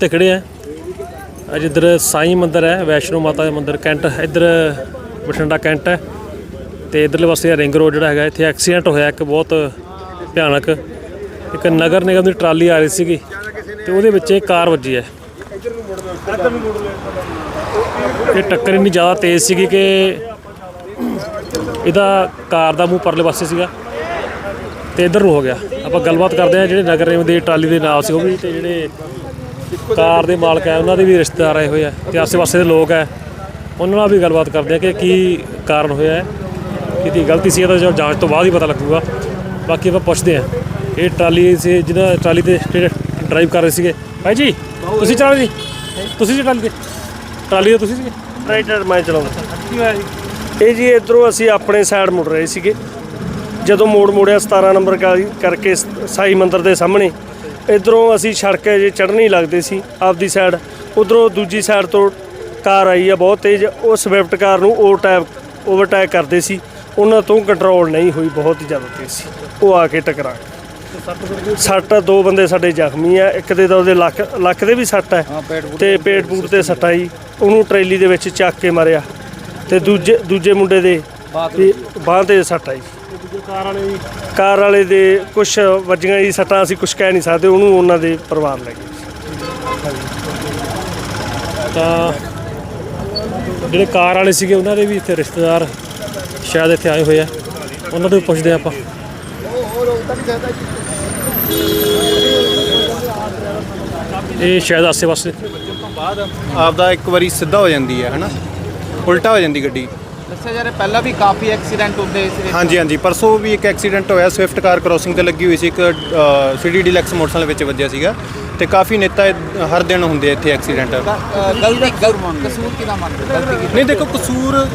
ਤੇ ਖੜੇ ਆ। ਅੱਜ ਇੱਧਰ ਸਾਈਂ ਮੰਦਿਰ ਹੈ, ਵੈਸ਼ਨੋ ਮਾਤਾ ਦਾ ਮੰਦਿਰ, ਕੈਂਟ, ਇੱਧਰ ਬਠਿੰਡਾ ਕੈਂਟ ਹੈ ਤੇ ਇਧਰਲੇ ਪਾਸੇ ਰਿੰਗ ਰੋਡ ਜਿਹੜਾ ਹੈਗਾ, ਇੱਥੇ ਐਕਸੀਡੈਂਟ ਹੋਇਆ ਇੱਕ ਬਹੁਤ ਭਿਆਨਕ। ਇੱਕ ਨਗਰ ਨਿਗਮ ਦੀ ਟਰਾਲੀ ਆ ਰਹੀ ਸੀਗੀ ਤੇ ਉਹਦੇ ਵਿੱਚ ਇਹ ਕਾਰ ਵੱਜੀ ਹੈ। ਇਹ ਟੱਕਰ ਇੰਨੀ ਜ਼ਿਆਦਾ ਤੇਜ਼ ਸੀਗੀ ਕਿ ਇਹਦਾ ਕਾਰ ਦਾ ਮੂੰਹ ਪਰਲੇ ਪਾਸੇ ਸੀਗਾ ਤੇ ਇਧਰ ਨੂੰ ਹੋ ਗਿਆ। ਆਪਾਂ ਗੱਲਬਾਤ ਕਰਦੇ ਆ ਜਿਹੜੇ ਨਗਰ ਨਿਗਮ ਦੀ ਟਰਾਲੀ ਦੇ ਨਾਲ ਸੀ, ਉਹ ਵੀ ਤੇ ਜਿਹੜੇ ਕਾਰ ਦੇ ਮਾਲਕ ਹੈ ਉਹਨਾਂ ਦੇ ਵੀ ਰਿਸ਼ਤੇਦਾਰ ਆਏ ਹੋਏ ਆ ਤੇ ਆਸੇ-ਪਾਸੇ ਦੇ ਲੋਕ ਹੈ। ਉਹਨਾਂ ਨਾਲ ਵੀ ਗੱਲਬਾਤ ਕਰਦੇ ਆ ਕਿ ਕੀ ਕਾਰਨ ਹੋਇਆ ਹੈ ਕਿਹਦੀ ਗਲਤੀ ਸੀ ਇਹਦਾ ਜੋ ਜਾਂਚ ਤੋਂ ਬਾਅਦ ਹੀ ਪਤਾ ਲੱਗੂਗਾ। ਬਾਕੀ ਆਪਾਂ ਪੁੱਛਦੇ ਆ ਇਹ ਟਰਾਲੀ ਸੀ ਜਿਹਨਾਂ ਟਰਾਲੀ ਤੇ ਡਰਾਈਵ ਕਰ ਰਹੇ ਸੀਗੇ। ਭਾਈ ਜੀ ਤੁਸੀਂ ਚਲਾ ਜੀ। ਤੁਸੀਂ ਜੀ ਟਰਾਲੀ ਤੇ। ਟਰਾਲੀ ਤੇ ਤੁਸੀਂ ਸੀਗੇ? ਰਾਈਡਰ ਮੈਂ ਚਲਾਉਂਦਾ। ਕੀ ਹੋਇਆ ਜੀ? ਇਹ ਜੀ ਇਧਰੋਂ ਅਸੀਂ ਆਪਣੇ ਸਾਈਡ ਮੁੜ ਰਹੇ ਸੀਗੇ। ਜਦੋਂ ਮੋੜ ਮੋੜਿਆ 17 ਨੰਬਰ ਕਰਕੇ ਸਾਈ ਮੰਦਿਰ ਦੇ ਸਾਹਮਣੇ। ਇਧਰੋਂ ਅਸੀਂ ਸੜਕ ਜੇ ਚੜ੍ਹਨੀ ਲੱਗਦੇ ਸੀ ਆਪਦੀ ਸਾਈਡ ਉਧਰੋਂ ਦੂਜੀ ਸਾਈਡ ਤੋਂ ਕਾਰ ਆਈ ਆ ਬਹੁਤ ਤੇਜ਼ ਉਹ ਸਵਿਫਟ ਕਾਰ ਨੂੰ ਓਵਰਟੈਕ ਓਵਰਟੇਕ ਕਰਦੇ ਸੀ। ਉਹਨਾਂ ਤੋਂ ਕੰਟਰੋਲ ਨਹੀਂ ਹੋਈ ਬਹੁਤ ਹੀ ਜ਼ਿਆਦਾ ਤੇਜ਼ ਸੀ। ਉਹ ਆ ਕੇ ਟਕਰਾ ਗਏ। ਸੱਟ ਦੋ ਬੰਦੇ ਸਾਡੇ ਜ਼ਖਮੀ ਆ ਇੱਕ ਦੇ ਤਾਂ ਉਹਦੇ ਲੱਕ ਲੱਕ ਦੇ ਵੀ ਸੱਟ ਹੈ ਤੇ ਪੇਟ ਪੂਟ ਤੇ ਸੱਟਾਂ ਜੀ ਉਹਨੂੰ ਟਰੇਲੀ ਦੇ ਵਿੱਚ ਚੱਕ ਕੇ ਮਾਰਿਆ। ਤੇ ਦੂਜੇ ਦੂਜੇ ਮੁੰਡੇ ਦੇ ਬਾਂਹ ਤੇ ਸੱਟ ਆਈ। ਕਾਰ ਵਾਲੇ ਜੀ ਕਾਰ ਵਾਲੇ ਦੇ ਕੁਝ ਵੱਜੀਆਂ ਜੀ ਸੱਟਾਂ ਅਸੀਂ ਕੁਝ ਕਹਿ ਨਹੀਂ ਸਕਦੇ ਉਹਨੂੰ ਉਹਨਾਂ ਦੇ ਪਰਿਵਾਰ ਲੈ ਗਏ। ਤਾਂ ਜਿਹੜੇ ਕਾਰ ਵਾਲੇ ਸੀਗੇ ਉਹਨਾਂ ਦੇ ਵੀ ਇੱਥੇ ਰਿਸ਼ਤੇਦਾਰ ਸ਼ਾਇਦ ਇੱਥੇ ਆਏ ਹੋਏ ਆ। ਉਹਨਾਂ ਤੋਂ ਵੀ ਪੁੱਛਦੇ ਆਪਾਂ। ਇਹ ਸ਼ਾਇਦ ਆਸੇ-ਪਾਸੇ। ਆਪਦਾ ਇੱਕ ਵਾਰੀ ਸਿੱਧਾ ਹੋ ਜਾਂਦੀ ਹੈ ਹਨਾ? ਉਲਟਾ ਹੋ ਜਾਂਦੀ ਗੱਡੀ। ਦੱਸਿਆ ਜਾ ਰਿਹਾ ਪਹਿਲਾਂ ਵੀ ਕਾਫੀ ਐਕਸੀਡੈਂਟ ਹੁੰਦੇ ਇਸ ਹਾਂਜੀ ਹਾਂਜੀ। ਪਰਸੋਂ ਵੀ ਇੱਕ ਐਕਸੀਡੈਂਟ ਹੋਇਆ ਸਵਿਫਟ ਕਾਰ ਕ੍ਰੋਸਿੰਗ ਤੇ ਲੱਗੀ ਹੋਈ ਸੀ। ਇੱਕ ਸਿਟੀ ਡੀਲੈਕਸ ਮੋਟਰਸਾਈਕਲ ਵਿੱਚ ਵੱਜਿਆ ਸੀਗਾ ਤੇ ਕਾਫੀ ਨੇਤਾ ਹਰ ਦਿਨ ਹੁੰਦੇ ਇੱਥੇ ਐਕਸੀਡੈਂਟ ਗਲਤੀ ਕਸੂਰ ਕਿਹਦਾ ਮੰਨਦੇ ਨਹੀਂ ਦੇਖੋ ਕਸੂਰ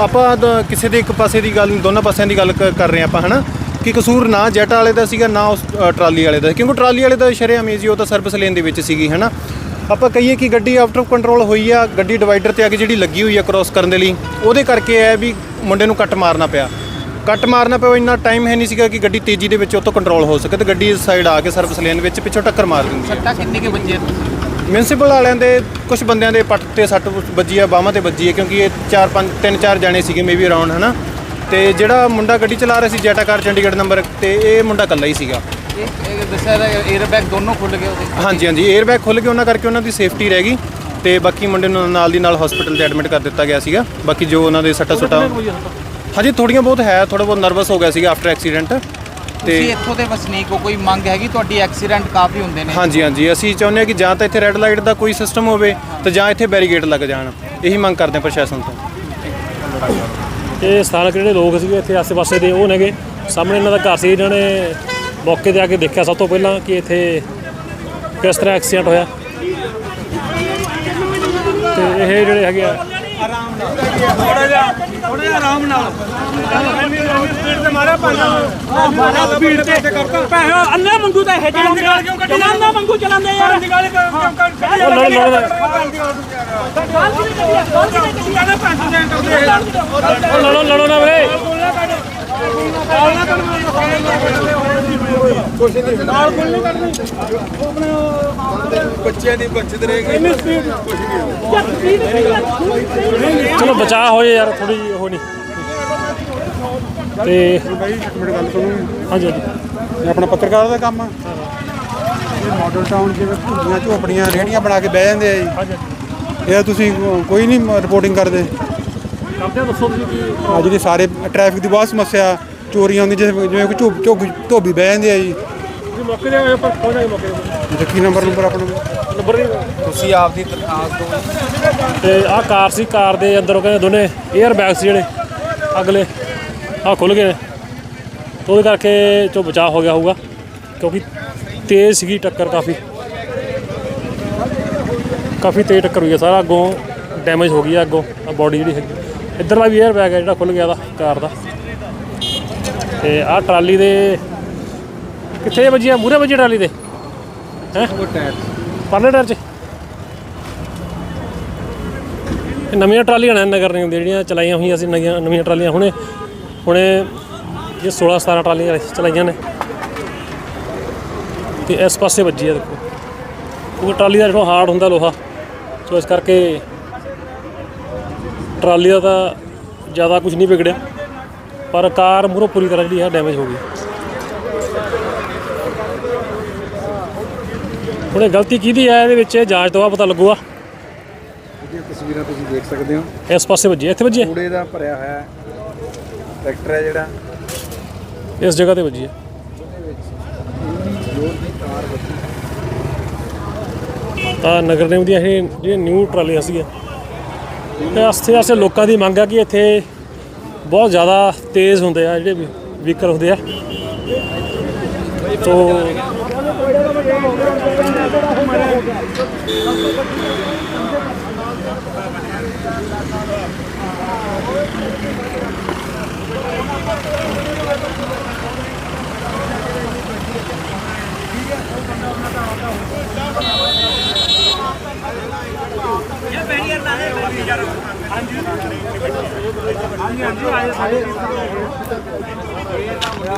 ਆਪਾਂ ਕਿਸੇ ਦੇ ਇੱਕ ਪਾਸੇ ਦੀ ਗੱਲ ਨਹੀਂ ਦੋਨਾਂ ਪਾਸਿਆਂ ਦੀ ਗੱਲ ਕਰ ਰਹੇ ਹਾਂ ਆਪਾਂ ਹਨਾ? ਕਿ ਕਸੂਰ ਨਾ ਜੈਟ ਵਾਲੇ ਦਾ ਸੀਗਾ ਨਾ ਉਸ ਟਰਾਲੀ ਵਾਲੇ ਦਾ। ਕਿਉਂਕਿ ਟਰਾਲੀ ਵਾਲੇ ਦਾ ਸ਼ਰੇਆਮ ਹੀ ਸੀ ਉਹ ਤਾਂ ਸਰਵਿਸ ਲੇਨ ਦੇ ਵਿੱਚ ਸੀਗੀ ਹਨਾ? ਆਪਾਂ ਕਹੀਏ ਕਿ ਗੱਡੀ ਆਊਟ ਆਫ ਕੰਟਰੋਲ ਹੋਈ ਆ ਗੱਡੀ ਡਿਵਾਈਡਰ ਤੇ ਆ ਕੇ ਜਿਹੜੀ ਲੱਗੀ ਹੋਈ ਆ ਕ੍ਰੋਸ ਕਰਨ ਦੇ ਲਈ ਉਹਦੇ ਕਰਕੇ ਇਹ ਹੈ ਵੀ ਮੁੰਡੇ ਨੂੰ ਕੱਟ ਮਾਰਨਾ ਪਿਆ। ਕੱਟ ਮਾਰਨਾ ਪਿਆ ਇੰਨਾ ਟਾਈਮ ਹੈ ਨਹੀਂ ਸੀਗਾ ਕਿ ਗੱਡੀ ਤੇਜ਼ੀ ਦੇ ਵਿੱਚ ਉਹ ਤੋਂ ਕੰਟਰੋਲ ਹੋ ਸਕੇ ਤੇ ਗੱਡੀ ਇਸ ਸਾਈਡ ਆ ਕੇ ਸਰਵਿਸ ਲੇਨ ਵਿੱਚ ਪਿੱਛੋਂ ਟੱਕਰ ਮਾਰ ਦਿੰਦੀ ਹੈ। ਸੱਟਾਂ ਕਿੰਨੀ ਕੇ ਵੱਜੇ ਮਿਊਨਿਸਪਲ ਵਾਲਿਆਂ ਦੇ ਕੁਝ ਬੰਦਿਆਂ ਦੇ ਪੱਟ ਤੇ ਸੱਟ ਵੱਜੀ ਆ ਬਾਹਾਂ ਤੇ ਵੱਜੀ ਹੈ ਕਿਉਂਕਿ ਇਹ ਚਾਰ ਪੰਜ ਤਿੰਨ ਚਾਰ ਜਾਣੇ ਸੀਗੇ ਮੇਬੀ ਅਰਾਊਂਡ ਹਨਾ? ਤੇ ਜਿਹੜਾ ਮੁੰਡਾ ਗੱਡੀ ਚਲਾ ਰਿਹਾ ਸੀ ਜੈਟਾ ਕਾਰ ਚੰਡੀਗੜ੍ਹ ਨੰਬਰ ਤੇ ਇਹ ਮੁੰਡਾ ਇਕੱਲਾ ਹੀ ਸੀਗਾ। ਇਹ ਇਹ ਦੱਸਿਆ ਜਾ 에ਅਰ ਬੈਗ ਦੋਨੋਂ ਖੁੱਲ ਗਏ ਉਹਦੇ। ਹਾਂਜੀ ਹਾਂਜੀ 에ਅਰ ਬੈਗ ਖੁੱਲ ਕੇ ਉਹਨਾਂ ਕਰਕੇ ਉਹਨਾਂ ਦੀ ਸੇਫਟੀ ਰਹਿ ਗਈ ਤੇ ਬਾਕੀ ਮੁੰਡੇ ਨੂੰ ਨਾਲ ਦੀ ਨਾਲ ਹਸਪੀਟਲ ਤੇ ਐਡਮਿਟ ਕਰ ਦਿੱਤਾ ਗਿਆ ਸੀਗਾ। ਬਾਕੀ ਜੋ ਉਹਨਾਂ ਦੇ ਸੱਟਾ ਸੁੱਟਾਂ ਹਾਂਜੀ ਥੋੜੀਆਂ ਬਹੁਤ ਹੈ ਥੋੜਾ ਬਹੁਤ ਨਰਵਸ ਹੋ ਗਿਆ ਸੀਗਾ ਆਫਟਰ ਐਕਸੀਡੈਂਟ ਤੁਸੀਂ ਤੇ ਇੱਥੋਂ ਦੇ ਵਸਨੀਕ ਹੋ ਕੋਈ ਮੰਗ ਹੈਗੀ? ਤੁਹਾਡੀ ਐਕਸੀਡੈਂਟ ਕਾਫੀ ਹੁੰਦੇ ਨੇ। ਹਾਂਜੀ ਹਾਂਜੀ ਅਸੀਂ ਚਾਹੁੰਦੇ ਹਾਂ ਕਿ ਜਾਂ ਤਾਂ ਇੱਥੇ ਰੈੱਡ ਲਾਈਟ ਦਾ ਕੋਈ ਸਿਸਟਮ ਹੋਵੇ ਤੇ ਜਾਂ ਇੱਥੇ ਬੈਰੀਗੇਡ ਲੱਗ ਜਾਣ। ਇਹੀ ਮੰਗ ਕਰਦੇ ਹਾਂ ਪ੍ਰਸ਼ਾਸਨ ਤੋਂ। ਇਹ ਸਥਾਨਕ ਜਿਹੜੇ ਲੋਕ ਸੀਗੇ ਇੱਥੇ ਆਸੇ-ਪਾਸੇ ਦੇ ਉਹ ਨੇਗੇ। ਸਾਹਮਣੇ ਇਹਨਾਂ ਦਾ ਘਰ ਸੀ ਇਹਨਾਂ ਨੇ ਮੌਕੇ ਤੇ ਆ ਕੇ ਦੇਖਿਆ ਸਭ ਤੋਂ ਪਹਿਲਾਂ ਕਿ ਇੱਥੇ ਕਿਸ ਤਰ੍ਹਾਂ ਐਕਸੀਡੈਂਟ ਹੋਇਆ। ਤੇ ਇਹ ਜਿਹੜੇ ਹੈਗੇ ਆ। ਅੰਨਾ ਮੰਗੂ ਤਾਂ ਇਹ ਚਲਾਉਂਦੇ ਚਲਾਉਂਦਾ ਮੰਗੂ ਚਲਾਉਂਦੇ ਯਾਰ ਉਹ ਲੜ ਲੜ ਉਹ ਲੜੋ ਲੜੋ ਨਾ ਵੀਰੇ। ਚਲੋ ਬਚਾ ਹੋ ਜਾਏ ਯਾਰ ਥੋੜੀ ਜਿਹੀ ਉਹ ਨਹੀਂ। ਤੇ ਹਾਂਜੀ ਹਾਂਜੀ। ਇਹ ਆਪਣਾ ਪੱਤਰਕਾਰ ਦਾ ਕੰਮ ਆ। ਇਹ ਮਾਡਲ ਟਾਊਨ ਜਿਵੇਂ ਝੁੱਗੀਆਂ ਝੋਪੜੀਆਂ ਰੇਹੜੀਆਂ ਬਣਾ ਕੇ ਬਹਿ ਜਾਂਦੇ ਆ ਜੀ। ਇਹ ਤੁਸੀਂ ਕੋਈ ਨਹੀਂ ਰਿਪੋਰਟਿੰਗ ਕਰਦੇ। ਕਰਦੇ ਹੋ ਦੱਸੋ ਤੁਸੀਂ ਕੀ ਆ ਜਿਹੜੀ ਸਾਰੇ ਟ੍ਰੈਫਿਕ ਦੀ ਬਹੁਤ ਸਮੱਸਿਆ। ਚੋਰੀਆਂ ਹੁੰਦੀਆਂ ਜਿਵੇਂ ਜਿਵੇਂ ਕੋਈ ਝੋਪ ਝੋਪ ਧੋਬੀ ਬਹਿ ਜਾਂਦੇ ਆ ਜੀ। ਤੁਸੀਂ ਮੌਕੇ ਤੇ ਆਏ ਹੋ, ਪਰ ਪਹੁੰਚ ਜਾਏ ਮੌਕੇ ਤੇ? ਤੇ ਕੀ ਨੰਬਰ ਨੰਬਰ ਆਪਣਾ। ਨੰਬਰ ਨਹੀਂ ਤੁਸੀਂ ਆਪਦੀ ਦਰਖਾਸਤ ਦਿਓ ਤੇ ਆਹ ਕਾਰ ਸੀ ਕਾਰ ਦੇ ਅੰਦਰ ਉਹ ਕਹਿੰਦੇ ਦੋਨੇ 에ਅਰ ਬੈਗ ਸੀ ਜਿਹੜੇ ਅਗਲੇ। ਆਹ ਖੁੱਲ ਗਏ ਨੇ। ਤੇ ਉਹਦੇ ਕਰਕੇ ਚੋ ਬਚਾਅ ਹੋ ਗਿਆ ਹੋਊਗਾ ਕਿਉਂਕਿ ਤੇਜ਼ ਸੀਗੀ ਟੱਕਰ ਕਾਫੀ। ਕਾਫੀ ਤੇਜ਼ ਟੱਕਰ ਹੋਈ ਹੈ ਸਾਰਾ ਅੱਗੋਂ ਡੈਮੇਜ ਹੋ ਗਈ ਹੈ ਅੱਗੋਂ ਆ ਬੋਡੀ ਜਿਹੜੀ ਹੈਗੀ। ਇੱਧਰਲਾ ਵੀ 에ਅਰ ਬੈਗ ਹੈ ਜਿਹੜਾ ਖੁੱਲ ਗਿਆ ਦਾ ਕਾਰ ਦਾ। ਤੇ ਆਹ ਟਰਾਲੀ ਦੇ ਕਿੱਥੇ ਵੱਜੀਆਂ ਮੂਰੇ ਵੱਜੀ ਟਰਾਲੀ ਦੇ ਹੈ? ਪਰਲੇ ਟਾਇਰ 'ਚ? ਇਹ ਨਵੀਆਂ ਟਰਾਲੀਆਂ ਨੇ ਨਗਰ ਨਿਗਮ ਦੀਆਂ ਜਿਹੜੀਆਂ ਚਲਾਈਆਂ ਹੋਈਆਂ ਸੀ ਨਵੀਆਂ ਨਵੀਆਂ ਟਰਾਲੀਆਂ। ਹੁਣੇ ਹੁਣੇ ਇਹ 16 17 ਟਰਾਲੀਆਂ ਚਲਾਈਆਂ ਨੇ। ਤੇ ਇਸ ਪਾਸੇ ਵੱਜੀ ਆ ਦੇਖੋ। ਕਿਉਂਕਿ ਟਰਾਲੀ ਦਾ ਜਿਹੜਾ ਹਾਰਡ ਹੁੰਦਾ ਲੋਹਾ ਸੋ ਇਸ ਕਰਕੇ ਟਰਾਲੀ ਦਾ ਤਾਂ ਜ਼ਿਆਦਾ ਕੁਝ ਨਹੀਂ ਵਿਗੜਿਆ। ਪਰ ਕਾਰ ਮੂਹਰੋਂ ਪੂਰੀ ਤਰ੍ਹਾਂ ਜਿਹੜੀ ਹੈ ਡੈਮੇਜ ਹੋ ਗਈ। ਹੁਣ ਇਹ ਗਲਤੀ ਕਿਹਦੀ ਹੈ ਇਹਦੇ ਵਿੱਚ ਜਾਂਚ ਤੋਂ ਬਾਅਦ ਪਤਾ ਲੱਗੂਗਾ। ਜਿਹੜੀਆਂ ਤਸਵੀਰਾਂ ਤੁਸੀਂ ਦੇਖ ਸਕਦੇ ਹੋ। ਇਸ ਪਾਸੇ ਵੱਜੀ ਹੈ, ਇੱਥੇ ਵੱਜੀ ਹੈ? ਕੂੜੇ ਦਾ ਭਰਿਆ ਹੋਇਆ ਟਰੈਕਟਰ ਹੈ ਜਿਹੜਾ। ਇਸ ਜਗ੍ਹਾ ਤੇ ਵੱਜੀ ਹੈ ਜ਼ੋਰ ਦੀ ਤਾਰ ਵੱਜੀ ਤਾਂ ਨਗਰ ਨਿਗਮ ਦੀਆਂ ਇਹ ਜਿਹੜੀਆਂ ਨਿਊ ਟਰਾਲੀਆਂ ਸੀਗੀਆਂ ਤੇ ਆਸਤੇ ਆਸਤੇ ਲੋਕਾਂ ਦੀ ਮੰਗ ਆ ਕਿ ਇੱਥੇ ਬਹੁਤ ਜ਼ਿਆਦਾ ਤੇਜ਼ ਹੁੰਦੇ ਆ ਜਿਹੜੇ ਵਹੀਕਲ ਹੁੰਦੇ ਆ। ਤੋ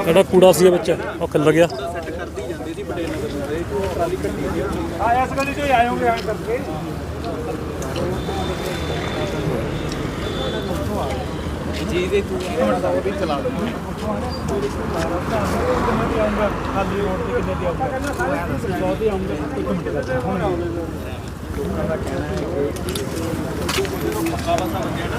ਜਿਹੜਾ ਕੂੜਾ ਸੀ ਵਿੱਚ ਉਹ ਖੱਲ ਗਿਆ ਆ ਇਸ ਗਲੀ ਚੋਂ ਆਏ ਹੋਗੇ ਐਂ ਕਰਕੇ ਜੀ ਦੇ ਤੂੰ ਬਣਦਾ ਉਹ ਵੀ ਚਲਾ ਦੋ ਖਾਲੀ ਹੋਣ ਤੇ ਕਿੰਨੇ ਦੀ ਆਉਂਦਾ 100 ਦੀ ਆਉਂਦਾ 1 ਮਿੰਟ ਦਾ ਹੁਣ ਲੋਕਾਂ ਦਾ ਕਹਿਣਾ ਹੈ ਕਿ ਪੱਕਾ ਬਸਾ ਬੰਦੇ ਨਾ